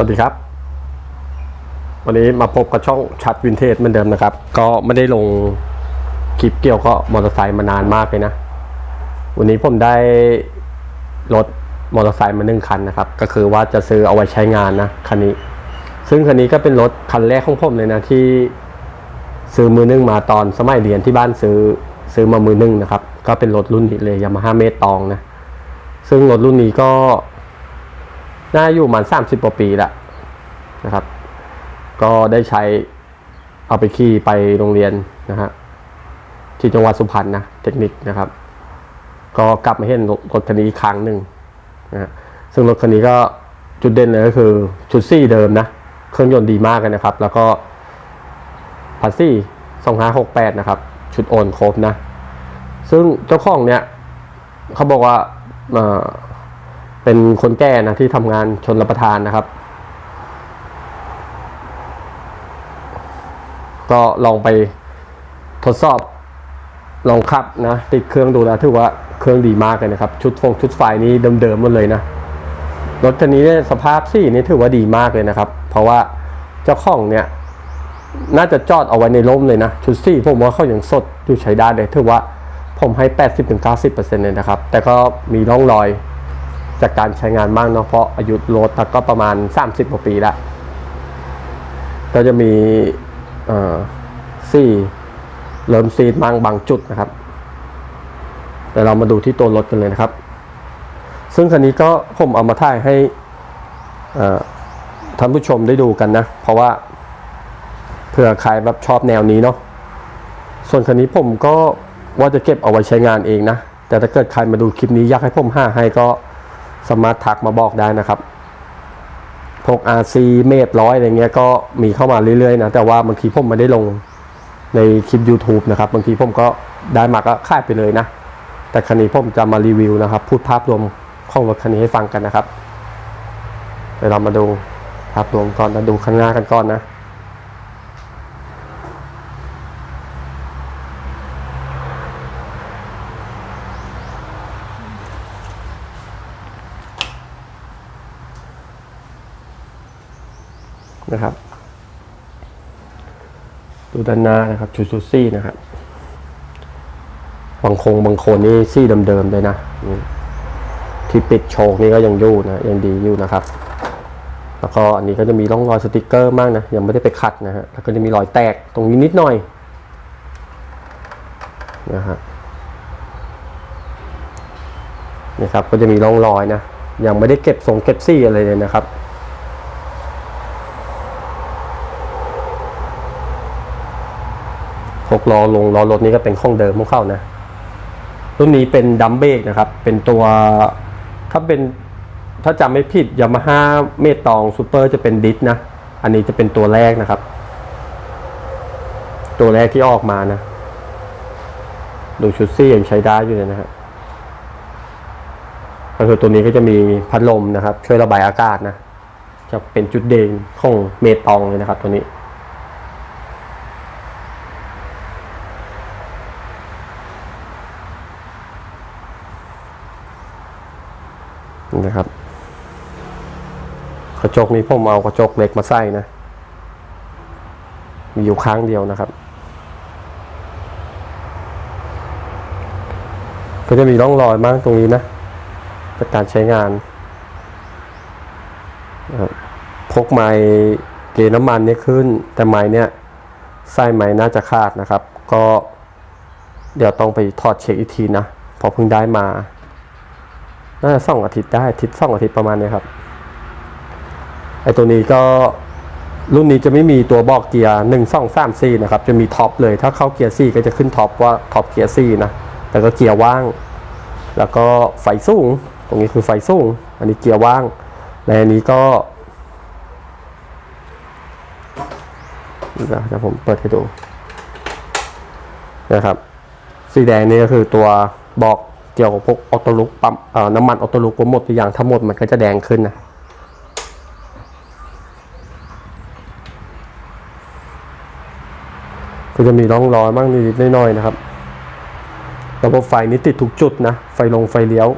วัสดีครับ วันนี้มาพบกับช่องชัดวินเทจเหมือนเดิมนะครับ ก็ไม่ได้ลงคลิปเกี่ยวกับมอเตอร์ไซค์มานานมากเลยนะ วันนี้ผมได้รถมอเตอร์ไซค์มาหนึ่งคันนะครับ ก็คือว่าจะซื้อเอาไว้ใช้งานนะคันนี้ ซึ่งคันนี้ก็เป็นรถคันแรกของผมเลยนะที่ซื้อมือหนึ่งมาตอนสมัยเรียนที่บ้านซื้อซื้อมามือหนึ่งนะครับ ก็เป็นรถรุ่นนี้เลยยามาฮ่าเมตตองนะ ซึ่งรถรุ่นนี้ก็ น่าอยู่มันสามสิบกว่าปีละนะครับ ก็ได้ใช้เอาไปขี่ไปโรงเรียนนะฮะที่จังหวัดสุพรรณนะเทคนิคนะครับ ก็กลับมาเห็นรถคันนี้ครั้งหนึ่งนะซึ่งรถคันนี้ก็จุดเด่นเลยก็คือชุดซี่เดิมนะ เครื่องยนต์ดีมากเลยนะครับ แล้วก็พันซี่สองห้าหกแปดนะครับ ชุดโอนครบนะ ซึ่งเจ้าของเนี่ยเขาบอกว่า เป็นคนแก่นะที่ทำงานชนรับประทานนะครับ ก็ลองไปทดสอบลองขับนะ ติดเครื่องดูแล้วถือว่าเครื่องดีมากเลยนะครับ ชุดฟงชุดไฟนี้เดิมเดิมหมดเลยนะรถคันนี้เนี่ยสภาพสีนี่ถือว่าดีมากเลยนะครับ เพราะว่าเจ้าของเนี่ย น่าจะจอดเอาไว้ในล้มเลยนะ ชุดสีผมว่าเขาอย่างสดอยู่ใช้ได้เลยถือว่าผมให้ 80-90%เลยนะครับ แต่ก็มีร่องรอย จากการใช้งานบ้างเนาะเพราะอายุรถก็ประมาณ 30กว่าปีละก็จะมีซี่เริ่มซีดบางบางจุดนะครับแต่เรามาดูที่ตัวรถกันเลยนะครับ ซึ่งคันนี้ก็ผมเอามาถ่ายให้ท่านผู้ชมได้ดูกันนะ เพราะว่าเผื่อใครแบบชอบแนวนี้เนาะส่วนคันนี้ผมก็ว่าจะเก็บเอาไว้ใช้งานเองนะ แต่ถ้าเกิดใครมาดูคลิปนี้อยากให้ผมห้าให้ก็ สามารถทักมาบอกได้นะครับพวก RC เมตรร้อยอะไรเงี้ยก็มีเข้ามาเรื่อยๆนะแต่ว่าบางทีผมไม่ได้ลงในคลิป YouTube นะครับ บางทีผมก็ได้มาก็ค่ายไปเลยนะ แต่คันนี้ผมจะมารีวิวนะครับ พูดภาพรวมของรถคันนี้ให้ฟังกันนะครับเดี๋ยวเรามาดูภาพรวมก่อนแล้ดูข้างหน้ากันก่อนนะ นะครับดูด้านหน้านะครับชุดซูซี่นะครับบางคงบางคนนี่ซี่เดิมๆเลยนะ ที่ปิดโชกนี่ก็ยังยู่นะยังดีอยู่นะครับ แล้วก็อันนี้ก็จะมีร่องรอยสติกเกอร์มากนะยังไม่ได้ไปขัดนะฮะแล้วก็จะมีรอยแตกตรงนี้นิดหน่อยนะฮะนะครับก็จะมีร่องรอยนะยังไม่ได้เก็บทรงเก็บซี่อะไรเลยนะครับ 6ล้อลงล้อรถนี้ก็เป็นข้องเดิมของเข้านะรุ่นนี้เป็นดัมเบกนะครับ เป็นตัวถ้าเป็นถ้าจำไม่ผิดยามาฮ่าเมตตองซูเปอร์จะเป็นดิสนะ อันนี้จะเป็นตัวแรกนะครับ ตัวแรกที่ออกมานะ ดูชุดซี่ยังใช้ได้อยู่เลยนะครับก็คือตัวนี้ก็จะมีพัดลมนะครับ ช่วยระบายอากาศนะ จะเป็นจุดเด่นของเมตตองเลยนะครับ ตัวนี้ นะครับ กระจกนี้ผมเอากระจกเหล็กมาใส่นะ มีอยู่ค้างเดียวนะครับ ก็จะมีร่องรอยบ้างตรงนี้นะจากการใช้งานพกไม้เกน้ำมันนี่ขึ้น แต่ไม้เนี่ยไส้ไม้น่าจะขาดนะครับ ก็เดี๋ยวต้องไปถอดเช็คอีกทีนะพอเพิ่งได้มา น่าจะสองอาทิตย์ได้ทิตย์สองอาทิตย์ประมาณนี้ครับไอตัวนี้ก็รุ่นนี้จะไม่มีตัวบอกเกียร์หนึ่งสองสามสี่นะครับ จะมีท็อปเลย ถ้าเข้าเกียร์สี่ก็จะขึ้นท็อปว่าท็อปเกียร์สี่นะแต่ก็เกียร์ว่าง แล้วก็ไฟสูง ตรงนี้คือไฟสูง อันนี้เกียร์ว่างและอันนี้ก็เดี๋ยวผมเปิดให้ดูนะครับ สีแดงนี่ก็คือตัวบอก กี่ยวกับพวกออโต้ลุกปั๊มน้ำมันออโต้ลุกหมดตัวอย่างทั้งหมดมันก็จะแดงขึ้นนะก็จะมีร่องรอยบ้างนิดๆน้อยๆนะครับระบบไฟนี้ติดทุกจุดนะ ไฟลงไฟเลี้ยว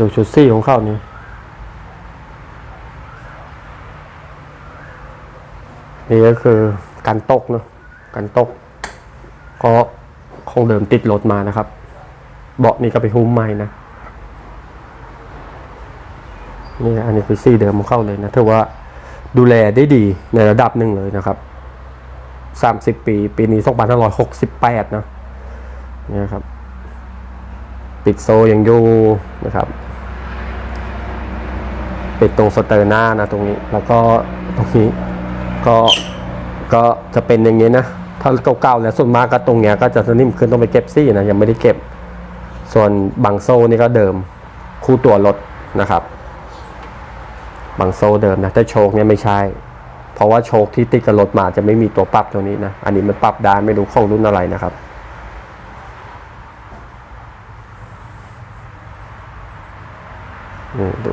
ดูชุดซี่ของเขานี่นี่ก็คือการตกเนาะการตก ก็คงเดิมติดรถมานะครับ เบาะนี่ก็ไปหุ้มใหม่นะนี่อันนี้คือซี่เดิมของเข้าเลยนะถือว่าดูแลได้ดีในระดับหนึ่งเลยนะครับ30ปี ปีนี้2568นะเนี่ยครับปิดโซยังอยู่นะครับ ปิดตรงสเตอร์หน้านะตรงนี้ แล้วก็ตรงนี้ก็ก็จะเป็นอย่างนี้นะ ถ้าเก่าๆแล้วส่วนมากก็ตรงเนี้ยก็จะสนิมขึ้นต้องไปเก็บซี่นะยังไม่ได้เก็บ ส่วนบางโซ่นี่ก็เดิมคู่ตัวรถนะครับบางโซ่เดิมนะแต่โชคเนี่ยไม่ใช่ เพราะว่าโชคที่ติดกับรถมาจะไม่มีตัวปรับตรงนี้นะ อันนี้มันปรับได้ไม่รู้ของรุ่นอะไรนะครับนี่ดู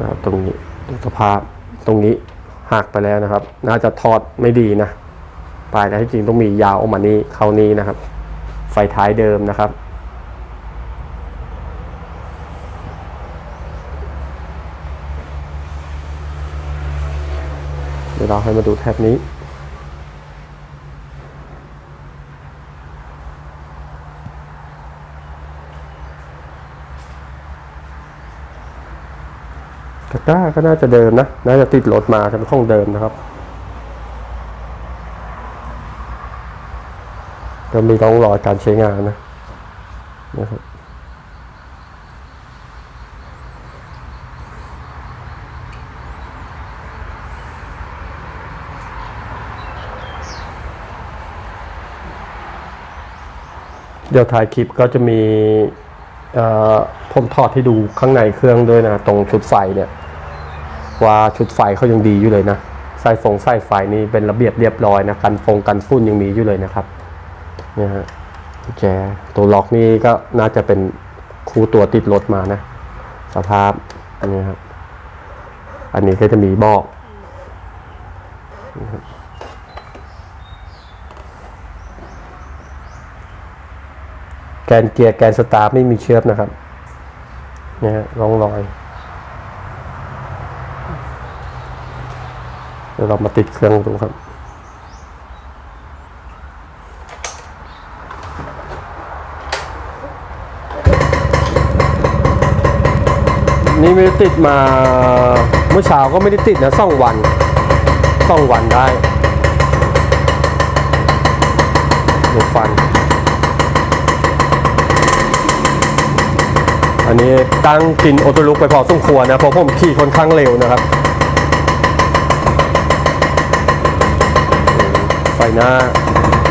นะครับตรงนี้ดูสภาพตรงนี้หักไปแล้วนะครับ น่าจะทอดไม่ดีนะปลายแต่ที่จริงต้องมียาวออกมานี้เข้านี้นะครับ ไฟท้ายเดิมนะครับ เดี๋ยวเราให้มาดูแท็บนี้ ต้าก็น่าจะเดิมนะ น่าจะติดรถมาจะเป็นของเดิมนะครับ ก็มีร่องรอการใช้งานนะนะครับเดี๋ยวถ่ายคลิปก็จะมีผมถอดให้ดูข้างในเครื่องด้วยนะ ตรงชุดไฟเนี่ย ว่าชุดไฟเขายังดีอยู่เลยนะสายฟงสายไฟนี่เป็นระเบียบเรียบร้อยนะกันฟงกันฝุ่นยังมีอยู่เลยนะครับเนี่ยฮะแจตัวล็อกนี่ก็น่าจะเป็นคู่ตัวติดรถมานะ สภาพอันนี้ครับ อันนี้ก็จะมีบอกแกนเกียร์แกนสตาร์ทไม่มีเชือกนะครับเนี่ยฮะร่องรอย เดี๋ยวเรามาติดเครื่องดูครับ นี่ไม่ได้ติดมาเมื่อเช้าก็ไม่ได้ติดนะสองวันสองวันได้ดูฟัน อันนี้ตั้งกินโอโตลุกไปพอสมควรนะเพราะผมขี่ค่อนข้างเร็วนะครับ ไ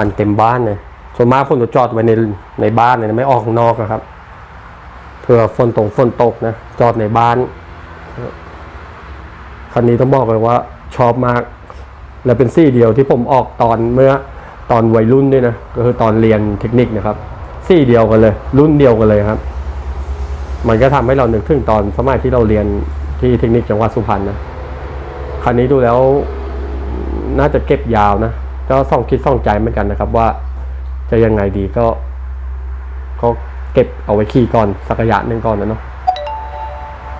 วันเต็มบ้านเลยส่วนมากผมจะจอดไว้ในในบ้านเลยไม่ออกข้างนอกนะครับเพื่อฝนตกฝนตกนะจอดในบ้าน คันนี้ต้องบอกเลยว่าชอบมาก และเป็นซี่เดียวที่ผมออกตอนเมื่อตอนวัยรุ่นด้วยนะก็คือตอนเรียนเทคนิคนะครับ ซี่เดียวกันเลย รุ่นเดียวกันเลยครับ มันก็ทำให้เรานึกถึงตอนสมัยที่เราเรียนที่เทคนิคจังหวัดสุพรรณนะคันนี้ดูแล้วน่าจะเก็บยาวนะ ก็ส่องคิดส่องใจเหมือนกันนะครับว่าจะยังไงดีก็ ก็เก็บเอาไว้ขี่ก่อนสักระยะหนึ่งก่อนนะเนาะ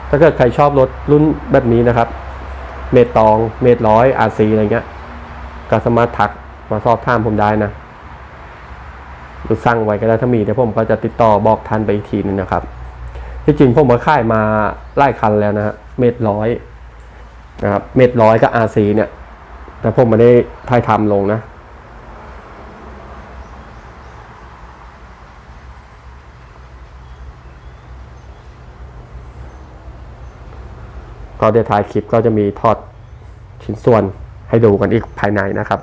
ถ้าเกิดใครชอบรถรุ่นแบบนี้นะครับ เมตตอง เมตร้อยอาซีอะไรเงี้ย ก็สามารถทักมาสอบถามผมได้นะหรือสั่งไว้ก็ได้ถ้ามีเดี๋ยวผมก็จะติดต่อบอกท่านไปอีกทีนึงนะครับ ที่จริงผมมาค่ายมาไล่คันแล้วนะฮะเมตร้อยนะครับ เมตรร้อยกับอาซีเนี่ย แต่ผมไม่ได้ถ่ายทำลงนะ ก็เดี๋ยวถ่ายคลิปก็จะมีทอดชิ้นส่วนให้ดูกันอีกภายในนะครับ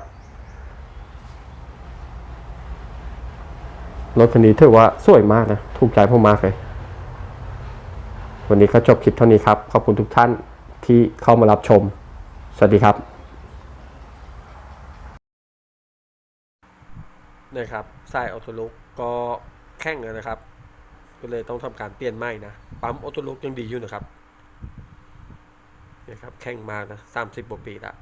รถคันนี้ถือว่าสวยมากนะ ถูกใจผมมากเลย วันนี้ก็จบคลิปเท่านี้ครับ ขอบคุณทุกท่านที่เข้ามารับชม สวัสดีครับ นี่ครับสายออโตลุกก็แข่งเลยนะครับ ก็เลยต้องทำการเปลี่ยนใหม่นะ ปั๊มออโตลุกยังดีอยู่นะครับนี่ครับแข่งมานะสามสิบกว่าปีละ